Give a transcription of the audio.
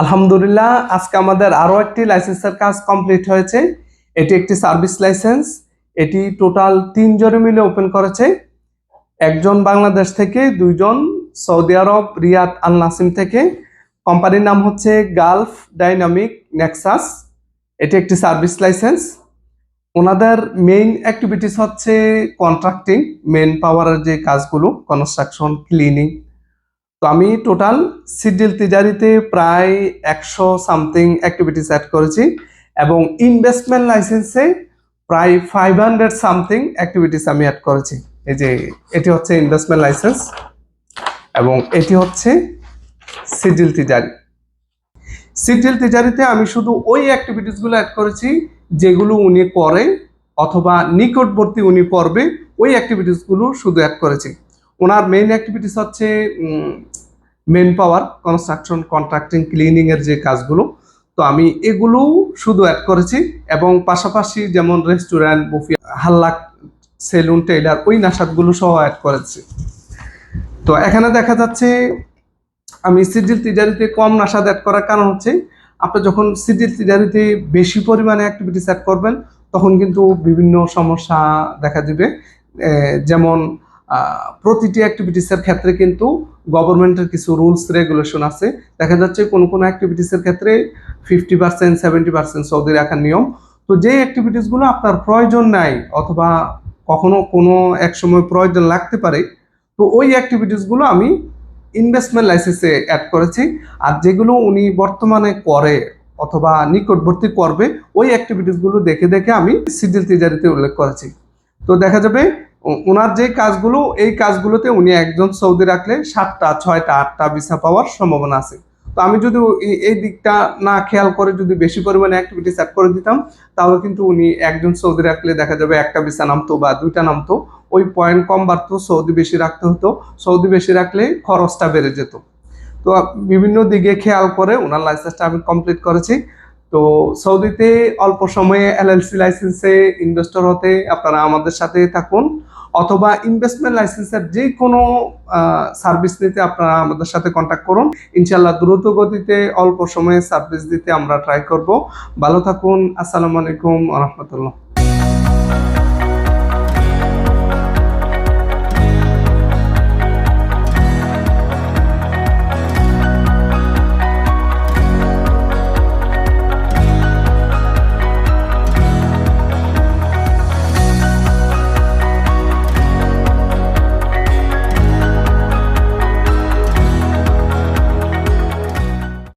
আলহামদুলিল্লাহ, আজকে আমাদের আরও একটি লাইসেন্সের কাজ কমপ্লিট হয়েছে। এটি একটি সার্ভিস লাইসেন্স এটি টোটাল তিনজনে মিলে ওপেন করেছে। একজন বাংলাদেশ থেকে, দুইজন সৌদি আরব, রিয়াদ আল নাসিম থেকে। কোম্পানির নাম হচ্ছে গালফ ডাইনামিক নেক্সাস। এটি একটি সার্ভিস লাইসেন্স ওনাদের মেইন অ্যাক্টিভিটিস হচ্ছে কন্ট্রাক্টিং মেন পাওয়ারের যে কাজগুলো কনস্ট্রাকশন ক্লিনিং তো আমি টোটাল সিডিল তিজারিতে প্রায় একশো সামথিং অ্যাক্টিভিটিস অ্যাড করেছি এবং ইনভেস্টমেন্ট লাইসেন্সে প্রায় ফাইভ হান্ড্রেড সামথিং অ্যাক্টিভিটিস আমি অ্যাড করেছি। এই যে, এটি হচ্ছে ইনভেস্টমেন্ট লাইসেন্স এবং এটি হচ্ছে সিডিল তিজারি সিডিল তিজারিতে আমি শুধু ওই অ্যাক্টিভিটিসগুলো অ্যাড করেছি যেগুলো উনি করে অথবা নিকটবর্তী উনি করবে, ওই অ্যাক্টিভিটিসগুলো শুধু অ্যাড করেছি। ওনার মেইন অ্যাক্টিভিটিস হচ্ছে manpower construction contracting cleaning এর যে কাজগুলো, তো আমি এগুলো শুধু অ্যাড করেছি এবং পাশাপাশি যেমন রেস্টুরেন্ট বুফি হাল্লাক সেলুন টেইলার ওই নাসাদগুলো সহ অ্যাড করেছি। তো এখানে দেখা যাচ্ছে আমি সিডিল তিজারিতে কম নাসাদ অ্যাড করার কারণ হচ্ছে, আপনি যখন সিডিল তিজারিতে বেশি পরিমাণে অ্যাক্টিভিটিস অ্যাড করবেন, তখন কিন্তু বিভিন্ন সমস্যা দেখা দিবে। যেমন প্রতিটি অ্যাক্টিভিটিসের ক্ষেত্রে কিন্তু গভর্নমেন্টের কিছু রুলস, রেগুলেশন আছে। দেখা যাচ্ছে কোনো কোনো অ্যাক্টিভিটিসের ক্ষেত্রে fifty percent seventy percent Saudi রাখার নিয়ম। তো যে অ্যাক্টিভিটিসগুলো আপনার প্রয়োজন নাই অথবা কখনো কোনো এক সময় প্রয়োজন লাগতে পারে, তো ওই অ্যাক্টিভিটিসগুলো আমি ইনভেস্টমেন্ট লাইসেন্সে অ্যাড করেছি। আর যেগুলো উনি বর্তমানে করে অথবা নিকটবর্তী করবে, ওই অ্যাক্টিভিটিসগুলো দেখে দেখে আমি সিডিল তিজারিতে উল্লেখ করেছি। তো দেখা যাবে ওনার যে কাজগুলো, এই কাজগুলোতে উনি একজন সৌদি রাখলে সাতটা, ছয়টা, আটটা ভিসা পাওয়ার সম্ভাবনা আছে। তো আমি যদি এই- দিকটা না খেয়াল করে যদি বেশি পরিমাণে অ্যাক্টিভিটি সেট করে দিতাম, তাহলে কিন্তু উনি একজন সৌদি রাখলে দেখা যাবে একটা ভিসা নামতো বা দুইটা নামতো, ওই পয়েন্ট কম বাড়তো, সৌদি বেশি রাখতে হতো। সৌদি বেশি রাখলে খরচটা বেড়ে যেত। তো বিভিন্ন দিকে খেয়াল করে ওনার লাইসেন্সটা আমি কমপ্লিট করেছি। তো সৌদিতে অল্প সময়ে এলএলসি লাইসেন্সে ইনভেস্টর হতে আপনারা আমাদের সাথে থাকুন, অথবা ইনভেস্টমেন্ট লাইসেন্সের যে কোনো সার্ভিস নিতে আপনারা আমাদের সাথে কন্ট্যাক্ট করুন। ইনশাল্লাহ দ্রুত গতিতে অল্প সময়ে সার্ভিস দিতে আমরা ট্রাই করব। ভালো থাকুন, আসসালামু আলাইকুম রহমতুল্লাহ।